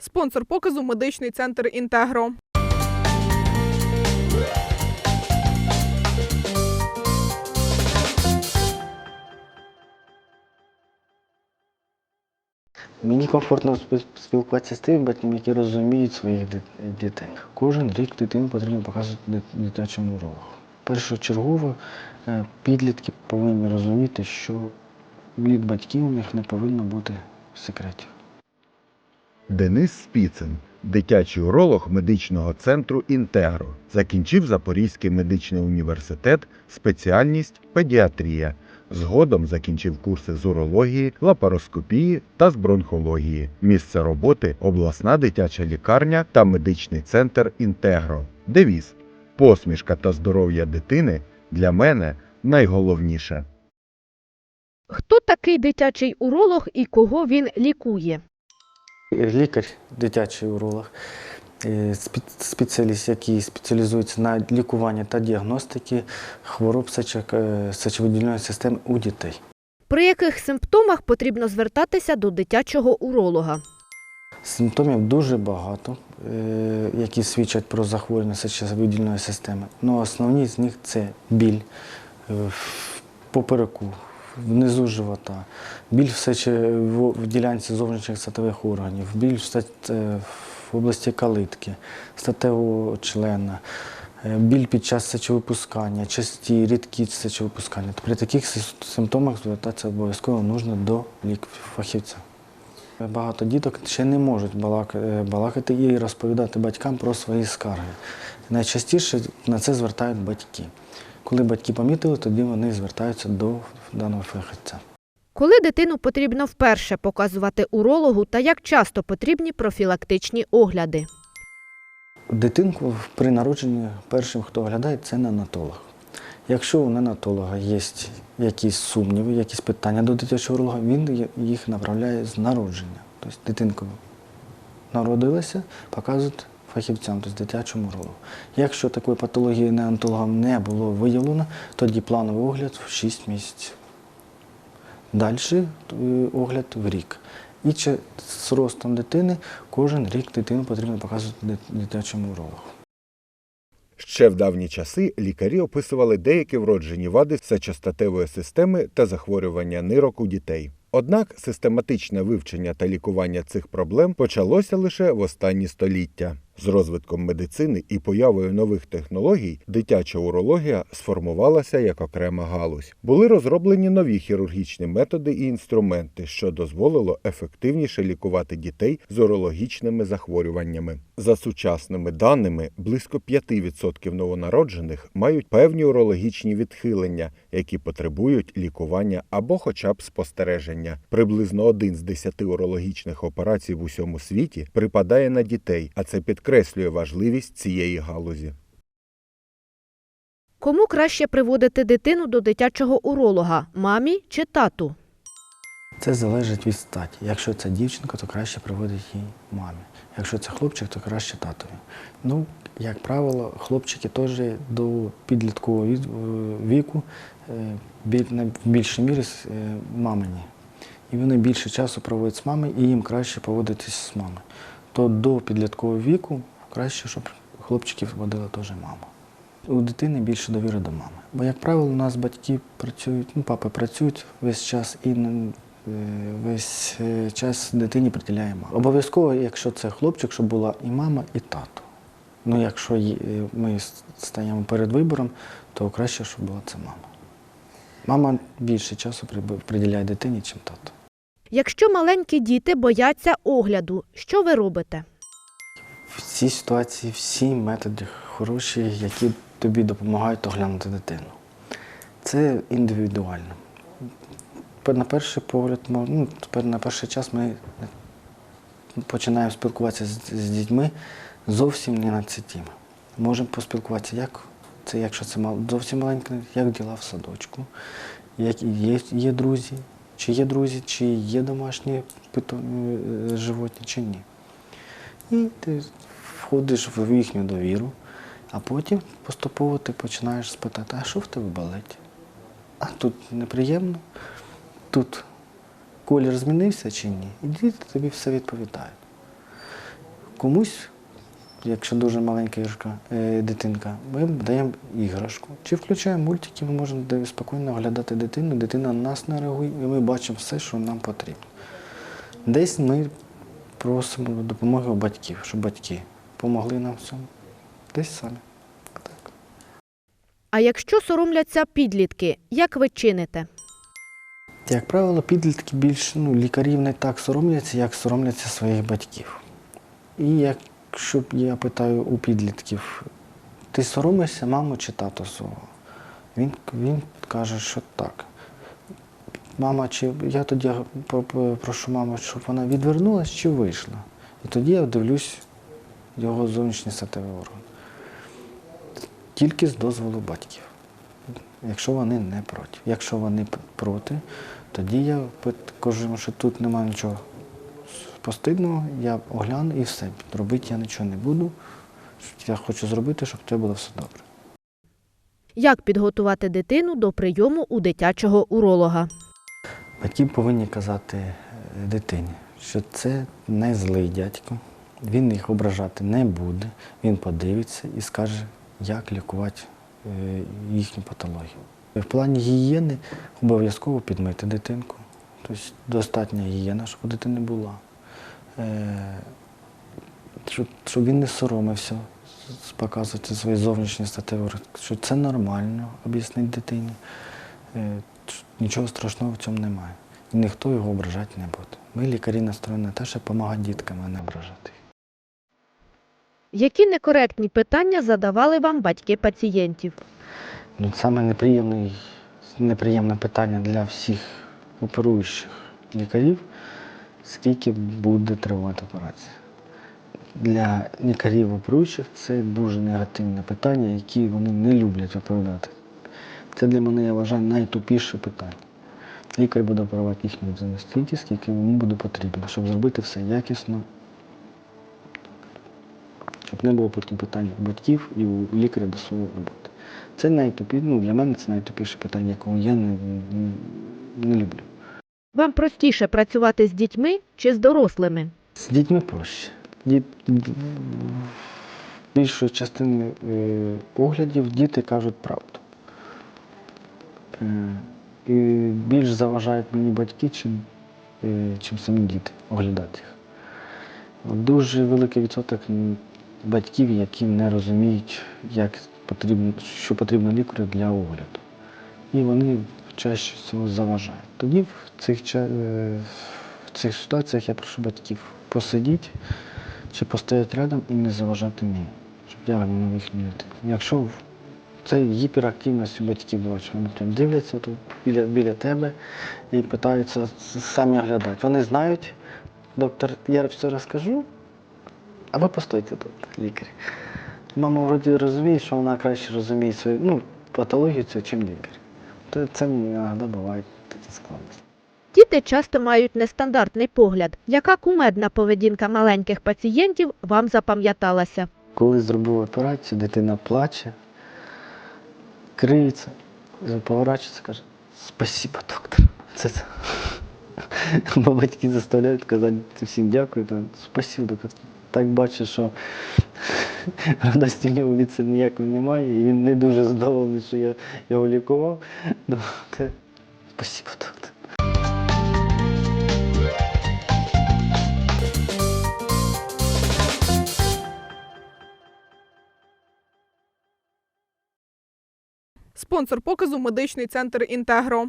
Спонсор показу медичний центр Інтегро. Мені комфортно спілкуватися з тими батьками, які розуміють своїх дітей. Кожен рік дитину потрібно показувати дитячому урологу. Першочергово е, підлітки повинні розуміти, що від батьків у них не повинно бути секретів. Денис Спіцин, дитячий уролог медичного центру Інтегро, закінчив Запорізький медичний університет, спеціальність педіатрія. Згодом закінчив курси з урології, лапароскопії та з бронхології. Місце роботи обласна дитяча лікарня та медичний центр Інтегро. Девіз посмішка та здоров'я дитини для мене найголовніше. Хто такий дитячий уролог і кого він лікує? Лікар, дитячий уролог, е, спеціаліст, який спеціалізується на лікуванні та діагностики хвороб е, сечовидільної системи у дітей. При яких симптомах потрібно звертатися до дитячого уролога? Симптомів дуже багато, е, які свідчать про захворювання сечовидільної системи. Ну, основні з них це біль в попереку, внизу живота, біль в, ділянці зовнішніх статевих органів, біль в, е, області калитки, статевого члена, е, біль під час сечовипускання, часті, рідкі сечовипускання. При таких симптомах звертатися обов'язково нужно до фахівця. Багато діток ще не можуть е, балакати і розповідати батькам про свої скарги. Найчастіше на це звертають батьки. Коли батьки помітили, тоді вони звертаються до даного фахівця. Коли дитину потрібно вперше показувати урологу та як часто потрібні профілактичні огляди? Дитинку при народженні першим, хто оглядає, це неонатолог. Якщо у неонатолога є якісь сумніви, якісь питання до дитячого уролога, він їх направляє з народження. Тобто дитинку народилася, показують фахівцям, тобто дитячому урологу. Якщо такої патології неонатологам не було виявлено, тоді плановий огляд в 6 місяців. Далі е, огляд в рік. І чи з ростом дитини кожен рік дитину потрібно показувати дитячому урологу. Ще в давні часи лікарі описували деякі вроджені вади сечостатевої системи та захворювання нирок у дітей. Однак систематичне вивчення та лікування цих проблем почалося лише в останні століття. З розвитком медицини і появою нових технологій дитяча урологія сформувалася як окрема галузь. Були розроблені нові хірургічні методи і інструменти, що дозволило ефективніше лікувати дітей з урологічними захворюваннями. За сучасними даними, близько 5% новонароджених мають певні урологічні відхилення, які потребують лікування або хоча б спостереження. Приблизно один з 10 урологічних операцій в усьому світі припадає на дітей, а це підкреслює важливість цієї галузі. Кому краще приводити дитину до дитячого уролога мамі чи тату? Це залежить від статі. Якщо це дівчинка, то краще приводить її мамі. Якщо це хлопчик, то краще татові. Ну, як правило, хлопчики теж до підліткового віку е, в більшій мірі е, мамині. І вони більше часу проводять з мамою, і їм краще поводитись з мамою. То до підліткового віку краще, щоб хлопчики водили теж мама. У дитини більше довіри до мами. Бо, як правило, у нас батьки працюють, ну, папи працюють весь час і е, весь е, час дитині приділяє мама. Обов'язково, якщо це хлопчик, щоб була і мама, і тато. Ну, якщо е, ми стаємо перед вибором, то краще, щоб була це мама. Мама більше часу приділяє дитині, ніж тато. Якщо маленькі діти бояться огляду, що ви робите? В цій ситуації всі методи хороші, які тобі допомагають оглянути дитину. Це індивідуально. На перший погляд, ну, тепер на перший час ми починаємо спілкуватися з, з дітьми зовсім не на ці теми. Можемо поспілкуватися, як це, якщо це зовсім маленьке, як діла в садочку, як є, є друзі, чи є друзі, чи є домашні е, животні, чи ні. І ти входиш в їхню довіру, а потім поступово ти починаєш спитати, а що в тебе болить? А тут неприємно, тут колір змінився чи ні? І діти тобі все відповідають. комусь, якщо дуже маленька іграшка, е, дитинка, ми даємо іграшку. Чи включаємо мультики, ми можемо спокійно оглядати дитину, дитина на нас не реагує, і ми бачимо все, що нам потрібно. Десь ми просимо допомоги у батьків, щоб батьки допомогли нам в цьому. Десь самі. Так. А якщо соромляться підлітки, як ви чините? Як правило, підлітки більше ну, лікарів не так соромляться, як соромляться своїх батьків. І якщо я питаю у підлітків, ти соромишся маму чи тато свого? Він, він каже, що так. Мама, чи я тоді про- про- прошу маму, щоб вона відвернулась чи вийшла. І тоді я дивлюсь його зовнішній статевий орган. Тільки з дозволу батьків якщо вони не проти. Якщо вони проти, тоді я кажу, що тут немає нічого постидного, я огляну і все. Робити я нічого не буду. Я хочу зробити, щоб тебе було все добре. Як підготувати дитину до прийому у дитячого уролога? Батьки повинні казати е, дитині, що це не злий дядько, він їх ображати не буде, він подивиться і скаже, як лікувати е, їхню патологію. В плані гігієни обов'язково підмити дитинку. Тобто достатня гігієна, щоб у дитини була. Е, Щоб, щоб він не соромився показувати свої зовнішні статеві, що це нормально, об'яснити дитині. Е, Нічого страшного в цьому немає. І ніхто його ображати не буде. Ми лікарі настроєні на те, щоб допомагати діткам, а не ображати. Які некоректні питання задавали вам батьки пацієнтів? Ну, саме неприємне питання для всіх оперуючих лікарів, скільки буде тривати операція. Для лікарів оперуючих це дуже негативне питання, які вони не люблять відповідати. Це для мене, я вважаю, найтупіше питання. Лікар буде оперувати їх не стільки, скільки йому буде потрібно, щоб зробити все якісно, щоб не було потім питань у батьків і у лікаря до своєї роботи. Це найтупі, ну, для мене це найтупіше питання, якого я не, не люблю. Вам простіше працювати з дітьми чи з дорослими? З дітьми проще. Діт... Більшою частиною е, оглядів діти кажуть правду. Е, і більш заважають мені батьки, чим, е, чим самі діти оглядати їх. Дуже великий відсоток батьків, які не розуміють, як потрібно, що потрібно лікарю для огляду. І вони чаще всього заважають. Тоді в цих, е, в цих ситуаціях я прошу батьків посидіти чи постояти рядом і не заважати мені, щоб я не міг дитину. Якщо це гіперактивність у батьків що вони прям дивляться тут біля, біля тебе і питаються самі оглядати. Вони знають, доктор, я все розкажу, а ви постойте тут, лікар. Мама вроді розуміє, що вона краще розуміє свою ну, патологію чим лікар. То це іноді бувають такі складності. Діти часто мають нестандартний погляд. Яка кумедна поведінка маленьких пацієнтів вам запам'яталася? Коли зробив операцію, дитина плаче, криється, поворачується, каже, спасибо, доктор. Це це. Бо батьки заставляють казати всім дякую, спасибо, доктор. Так бачу, що радості нього від це ніякої немає, і він не дуже задоволений, що я його лікував. Спасибо, доктор. Спонсор показу медичний центр Інтегро.